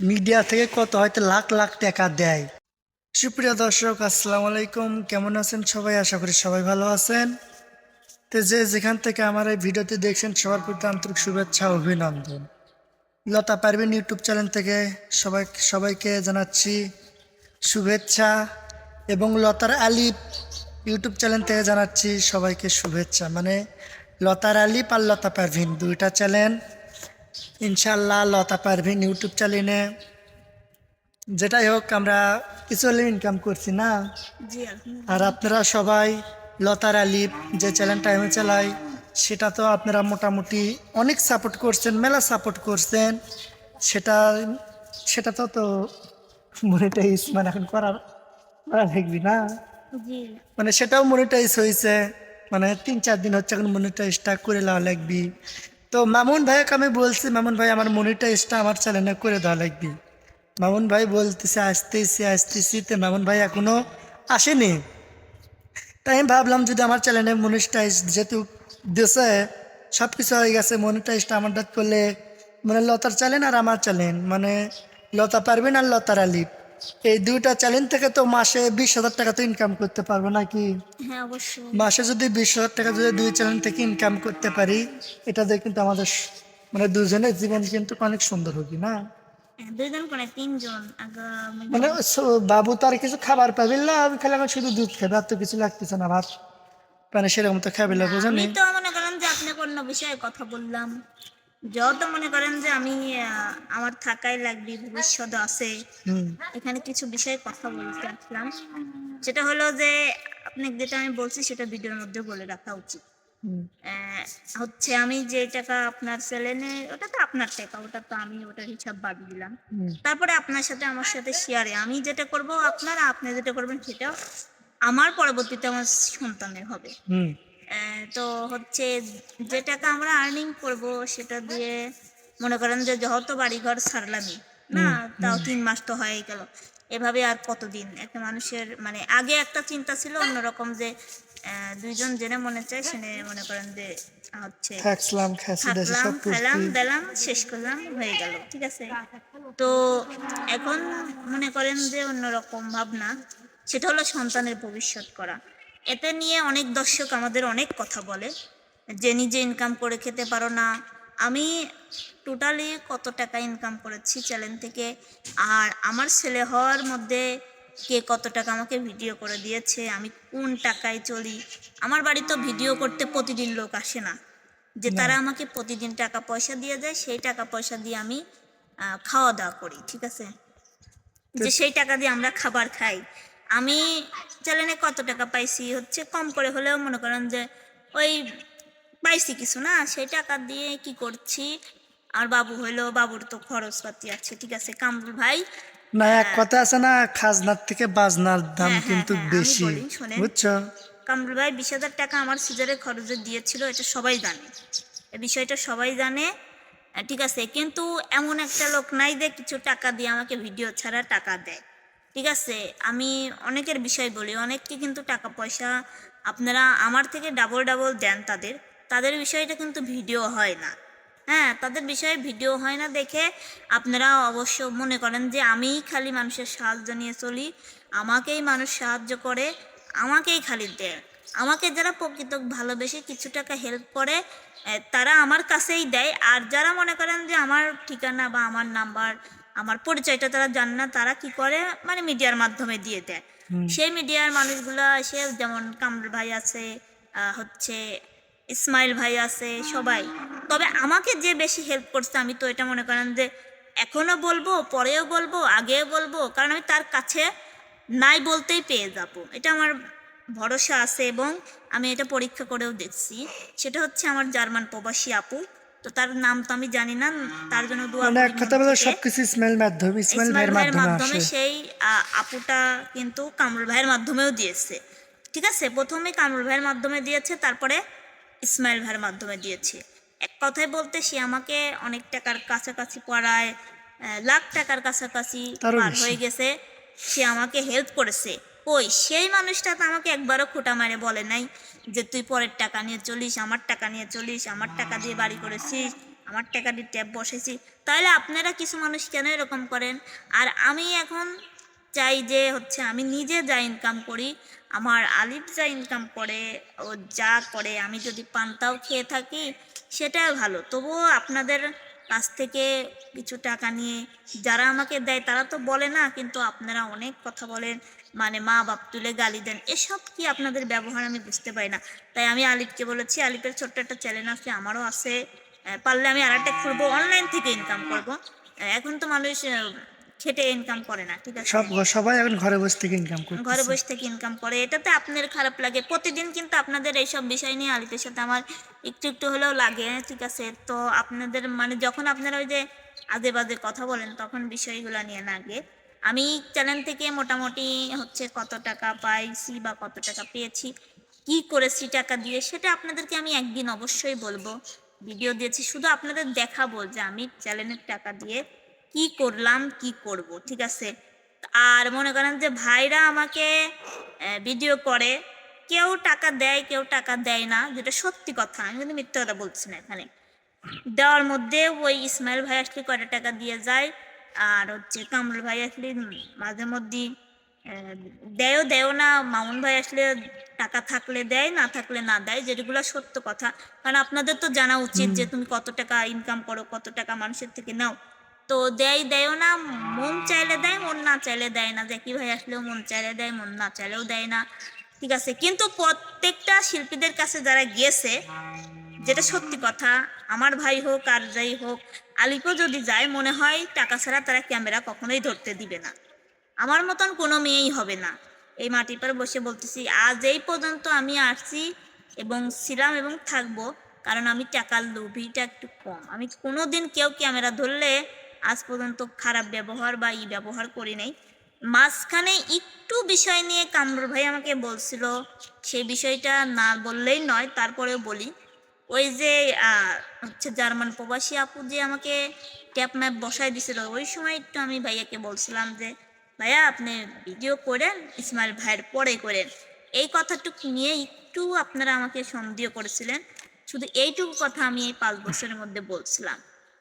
Media থেকে কত হয়তো লাখ লাখ টাকা দেয়। সুপ্রিয় দর্শক, আসসালামু আলাইকুম। কেমন আছেন সবাই? আশা করি সবাই ভালো আছেন। তো যে যেখান থেকে আমার এই ভিডিওটি দেখছেন, সবার প্রতি আন্তরিক শুভেচ্ছা অভিনন্দন। লতা পারবেন ইউটিউব চ্যানেল থেকে সবাই, সবাইকে জানাচ্ছি শুভেচ্ছা এবং লতার আলিপ ইউটিউব চ্যানেল থেকে জানাচ্ছি সবাইকে শুভেচ্ছা। মানে লতার আলিপ আর লতা পারভিন দুইটা চ্যানেল। ইনশাল্লাহ লতা পারভিন ইউটিউব চ্যানেলে। যেটাই হোক আমরা কিছু ইনকাম করছি না? আর আপনারা সবাই লতার আলিপ যে চ্যানেলটা আমি চালাই সেটা তো আপনারা মোটামুটি অনেক সাপোর্ট করছেন মেলা সাপোর্ট করছেন। সেটা সেটা তো তো মনিটাইজ মানে এখন করার করা থাকবি না? মানে সেটাও মনিটাইজ হয়েছে। মানে তিন চার দিন হচ্ছে এখন মনিটাইজটা করে লাগবি। তো মামুন ভাইকে আমি বলছি, মামুন ভাই, আমার মনিটা মনিটাইজটা আমার চ্যানেলে করে দেওয়া লাগবে। মামুন ভাই বলতেছে, আসতেছি আসতেছি। তো মামুন ভাই এখনও আসেনি। তাই আমি ভাবলাম, যদি আমার চ্যানেলে মনিটাইজ যেহেতু দেশে সব কিছু হয়ে গেছে মনিটাইজটা আমারটা করলে মানে লতার চ্যানেল আর আমার চ্যানেল মানে লতা পারবেন আর লতার আলিপ। এই দুইটা চ্যানেল থেকে তো মাসে বিশ হাজার টাকা তো ইনকাম করতে পারব নাকি? হ্যাঁ মাসে যদি বিশ হাজার টাকা যদি দুই চ্যানেল থেকে ইনকাম করতে পারি এটা দিয়ে কিন্তু আমাদের মানে দুজনের জীবন কিন্তু অনেক সুন্দর হবে না? হ্যাঁ, আগামী মানে বাবু তো আর কিছু খাবার পাবি না আমি খালি এখন শুধু দুধ খাবে আর তো কিছু লাগতেছে না ভাত মানে সেরকম তো খাবে না বুঝেন আমি তো মনে করেন যে আপনি বিষয়ে কথা বললাম। যত মনে করেন যে আমি আমার থাকাই লাগবে ভবিষ্যৎ আছে। এখানে কিছু বিষয়ে কথা বলতে আসলাম। সেটা হলো যে আপনি যেটা আমি বলছি সেটা ভিডিওর মধ্যে বলে রাখা উচিত। হচ্ছে আমি যে টাকা আপনার সেলেনে ওটা তো আপনার টাকা ওটা তো আমি ওটার হিসাব বাদ দিলাম। তারপরে আপনার সাথে আমার সাথে শেয়ারে আমি যেটা করব আপনারা আপনি যেটা করবেন সেটা আমার পরবর্তীতে আমার সন্তানের হবে। তো হচ্ছে যে টাকা আমরা আর্নিং করব সেটা দিয়ে মনে করেন যে যত বাড়িঘর ছাড়লামই না? তাও তিন মাস তো হয়ে গেল। এভাবে আর কতদিন? একটা মানুষের মানে আগে একটা চিন্তা ছিল অন্যরকম যে দুইজন জেনে মনে চায় সেনে মনে করেন যে হচ্ছে থাকলাম খেলাম দিলাম শেষ করলাম হয়ে গেল ঠিক আছে? তো এখন মনে করেন যে অন্যরকম ভাবনা সেটা হলো সন্তানের ভবিষ্যৎ করা। এতে নিয়ে অনেক দর্শক আমাদের অনেক কথা বলে যে নিজে ইনকাম করে খেতে পারো না। আমি টোটালি কত টাকা ইনকাম করেছি চ্যানেল থেকে আর আমার ছেলে হওয়ার মধ্যে কে কত টাকা আমাকে ভিডিও করে দিয়েছে আমি কোন টাকায় চলি। আমার বাড়ি তো ভিডিও করতে প্রতিদিন লোক আসে না যে তারা আমাকে প্রতিদিন টাকা পয়সা দিয়ে যায় সেই টাকা পয়সা দিয়ে আমি খাওয়া দাওয়া করি ঠিক আছে? যে সেই টাকা দিয়ে আমরা খাবার খাই। আমি চ্যানেলে কত টাকা পাইছি হচ্ছে কম করে হলেও মনে করেন যে ওই পাইছি কিছু না সেই টাকা দিয়ে কি করছি? আর বাবু হইল বাবুর তো খরচপাতি আছে ঠিক আছে কামরুল ভাই। না এক কথা আছে না খাজনার থেকে বাজনার দাম হ্যাঁ, কিন্তু হ্যাঁ, বেশি বুঝছ? কামরুল ভাই বিশ হাজার টাকা আমার সিজারের খরচে দিয়েছিল এটা সবাই জানে। এই বিষয়টা সবাই জানে ঠিক আছে কিন্তু এমন একটা লোক নাই যে কিছু টাকা দিয়ে আমাকে ভিডিও ছাড়া টাকা দেয়। ঠিক আছে, আমি অনেকের বিষয় বলি, অনেককে কিন্তু টাকা পয়সা আপনারা আমার থেকে ডাবল ডাবল দেন তাদের তাদের বিষয়টা কিন্তু ভিডিও হয় না। হ্যাঁ তাদের বিষয়ে ভিডিও হয় না দেখে আপনারা অবশ্য মনে করেন যে আমিই খালি মানুষের সাহায্য নিয়ে চলি, আমাকেই মানুষ সাহায্য করে, আমাকেই খালি দেয়। আমাকে যারা প্রকৃত ভালোবেসে কিছু টাকা হেল্প করে তারা আমার কাছেই দেয়, আর যারা মনে করেন যে আমার ঠিকানা বা আমার নাম্বার আমার পরিচয়টা তারা জান না তারা কি করে? মানে মিডিয়ার মাধ্যমে দিয়ে দেয়। সেই মিডিয়ার মানুষগুলো এসে যেমন কামরুল ভাই আছে হচ্ছে ইসমাইল ভাই আছে সবাই। তবে আমাকে যে বেশি হেল্প করছে আমি তো এটা মনে করেন যে এখনও বলব পরেও বলব আগেও বলব কারণ আমি তার কাছে নাই বলতেই পেয়ে যাব। এটা আমার ভরসা আছে এবং আমি এটা পরীক্ষা করেও দেখছি। সেটা হচ্ছে আমার জার্মান প্রবাসী আপু। তো তার নাম তো আমি জানি না তার জন্য দোয়া মানে এক কথা বলে সবকিছু ইসমাইল মাধ্যমে ইসমাইল ভাইয়ের মাধ্যমে সেই আপুটা কিন্তু কামরুল ভাইয়ের মাধ্যমেও দিয়েছে। ঠিক আছে? প্রথমে কামরুল ভাইয়ের মাধ্যমে দিয়েছে তারপরে ইসমাইল ভাইয়ের মাধ্যমে দিয়েছে। এক কথায় বলতে সে আমাকে অনেক টাকার কাছাকাছি পড়ায় লাখ টাকার কাছাকাছি পার হয়ে গেছে। সে আমাকে হেল্প করেছে। ওই সেই মানুষটা তো আমাকে একবারও খোটা মারে বলে নাই যে তুই পরের টাকা নিয়ে চলিস, আমার টাকা নিয়ে চলিস, আমার টাকা দিয়ে বাড়ি করেছিস, আমার টাকা দিয়ে ট্যাপ বসেছি তাহলে আপনারা কিছু মানুষ কেন এরকম করেন? আর আমি এখন চাই যে হচ্ছে আমি নিজে যা ইনকাম করি, আমার আলিফ যা ইনকাম করে, ও যা করে, আমি যদি পান্তাও খেয়ে থাকি, সেটাই ভালো। তবুও আপনাদের কাছ থেকে কিছু টাকা নিয়ে যারা আমাকে দেয়, তারা তো বলে না, কিন্তু আপনারা অনেক কথা বলেন মানে মা বাপ তুলে গালি দেন, এসব কি আপনাদের ব্যবহার আমি বুঝতে পারি না। তাই আমি আলিফকে বলেছি, আলিফের ছোট্ট একটা চ্যানেল আছে, আমারও আছে পারলে আমি আর একটা খুলবো অনলাইন থেকে ইনকাম করব। এখন তো মানুষ খেটে ইনকাম করে না ঠিক আছে? সব সবাই এখন ঘরে বসে থেকে ইনকাম করে ঘরে বসে থেকে ইনকাম করে। এটাতে আপনার খারাপ লাগে। প্রতিদিন কিন্তু আপনাদের এইসব বিষয় নিয়ে আলিফের সাথে আমার একটু একটু হলেও লাগে ঠিক আছে? তো আপনাদের মানে যখন আপনারা ওই যে আজে বাজে কথা বলেন তখন বিষয়গুলো নিয়ে লাগে। আমি চ্যানেল থেকে মোটামুটি হচ্ছে কত টাকা পাইছি বা কত টাকা পেয়েছি কি করেছি টাকা দিয়ে সেটা আপনাদেরকে আমি একদিন অবশ্যই বলব। ভিডিও দিয়েছি শুধু আপনাদের দেখাবো যে আমি চ্যানেলের টাকা দিয়ে কি করলাম কি করব ঠিক আছে? আর মনে করেন যে ভাইরা আমাকে ভিডিও করে কেউ টাকা দেয় কেউ টাকা দেয় না যেটা সত্যি কথা আমি কিন্তু মিথ্যে কথা বলছি না এখানে। দেওয়ার মধ্যে ওই ইসমাইল ভাই আসলে কয়টা টাকা দিয়ে যায় আর হচ্ছে কামরুল ভাই আসলে মাঝে মধ্যে দেয়ও দেয়ও না মামুন ভাই আসলে টাকা থাকলে দেয় না থাকলে না দেয় যেগুলো সত্য কথা। কারণ আপনাদের তো জানা উচিত যে তুমি কত টাকা ইনকাম করো কত টাকা মানুষের থেকে নাও। তো দেয়, দেয়ও না, মন চাইলে দেয়, মন না চাইলে দেয় না। দেখি ভাই আসলেও মন চাইলে দেয়, মন না চাইলেও দেয় না। ঠিক আছে, কিন্তু প্রত্যেকটা শিল্পীদের কাছে যারা গিয়েছে, যেটা সত্যি কথা, আমার ভাই হোক আর যাই হোক আলিপও যদি যায়, মনে হয় টাকা ছাড়া তারা ক্যামেরা কখনোই ধরতে দিবে না। আমার মতন কোনো মেয়েই হবে না। এই মাটির পর বসে বলতেছি, আজ এই পর্যন্ত আমি আসছি এবং ছিলাম এবং থাকব, কারণ আমি টাকার লোভিটা একটু কম। আমি কোনো দিন কেউ ক্যামেরা ধরলে আজ পর্যন্ত খারাপ ব্যবহার বা ই ব্যবহার করি নাই। মাঝখানে একটু বিষয় নিয়ে কামরুর ভাই আমাকে বলছিল সেই বিষয়টা না বললেই নয়, তারপরেও বলি। ওই যে হচ্ছে জার্মান প্রবাসী আপু যে আমাকে ট্যাপ ম্যাপ বসাই দিছিল, ওই সময় একটু আমি ভাইয়াকে বলছিলাম যে, ভাইয়া, আপনি ভিডিও করেন, ইসমাইল ভাইয়ের পরে করেন। এই কথাটুকু নিয়ে একটু আপনারা আমাকে সন্দেহ করেছিলেন। শুধু এইটুকু কথা আমি এই পাঁচ বছরের মধ্যে বলছিলাম।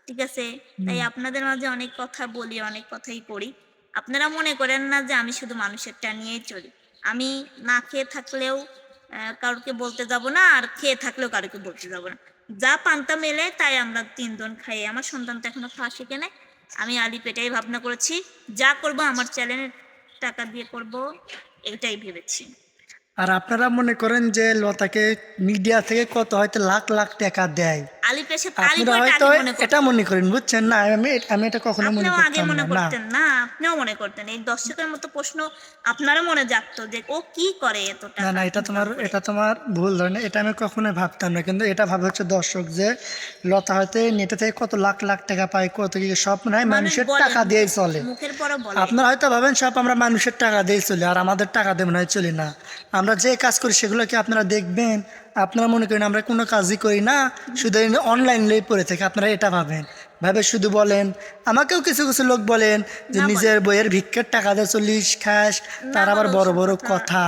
ঠিক আছে? তাই আপনাদের মাঝে অনেক কথা বলি অনেক কথাই করি। আপনারা মনে করেন না যে আমি শুধু মানুষেরটা নিয়েই চলি। আমি না খেয়ে থাকলেও কাউকে বলতে যাব না আর খেয়ে থাকলেও কারোকে বলতে যাব না। যা পান্তা মেলে তাই আমরা তিনজন খাই। আমার সন্তান তো এখনও খাওয়া শিখে নেয় আমি আলি পেটাই ভাবনা করেছি। যা করব আমার চ্যানেলের টাকা দিয়ে করব এটাই ভেবেছি। আর আপনারা মনে করেন যে লতাকে মিডিয়া থেকে কত হয়তো লাখ লাখ টাকা দেয়। আপনারা হয়তো এটা মনে করেন বুঝছেন? না আমি আমি এটা কখনো মনে করতাম মনে না না। আপনিও মনে করতেন। এই দর্শকের মতো প্রশ্ন আপনারও মনে জাগতো যে ও কি করে এত না টাকা না এটা তোমার এটা তোমার ভুল এটা আমি কখনোই ভাবতাম না। কিন্তু এটা ভাবে হচ্ছে দর্শক যে লতা হয়তো নেটে থেকে কত লাখ লাখ টাকা পায় কত কি সব মনে হয় মানুষের টাকা দিয়েই চলে। আপনারা হয়তো ভাবেন সব আমরা মানুষের টাকা দিয়ে চলি আর আমাদের টাকা দিয়ে মনে হয় চলি না। আমরা যে কাজ করি সেগুলোকে আপনারা দেখবেন আপনারা মনে করেন আমরা কোনো কাজই করি না শুধু অনলাইন লেই পড়ে থেকে আপনারা এটা ভাবেন। ভাবে শুধু বলেন আমাকেও কিছু কিছু লোক বলেন যে নিজের বইয়ের ভিক্ষের টাকা দিয়ে চল্লিশ খাস তার আবার বড় বড় কথা।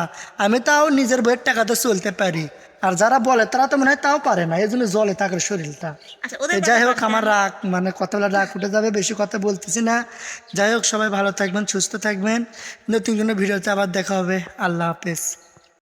আমি তাও নিজের বইয়ের টাকা দিয়ে চলতে পারি। আর যারা বলে তারা তো মনে হয় তাও পারে না এই জন্য জলে তাদের শরীরটা। আচ্ছা যাই হোক আমার রাগ মানে কথাগুলো রাগ উঠে যাবে বেশি কথা বলতেছি না। যাই হোক সবাই ভালো থাকবেন সুস্থ থাকবেন। নতুন কোনো ভিডিওতে আবার দেখা হবে। আল্লাহ হাফেজ।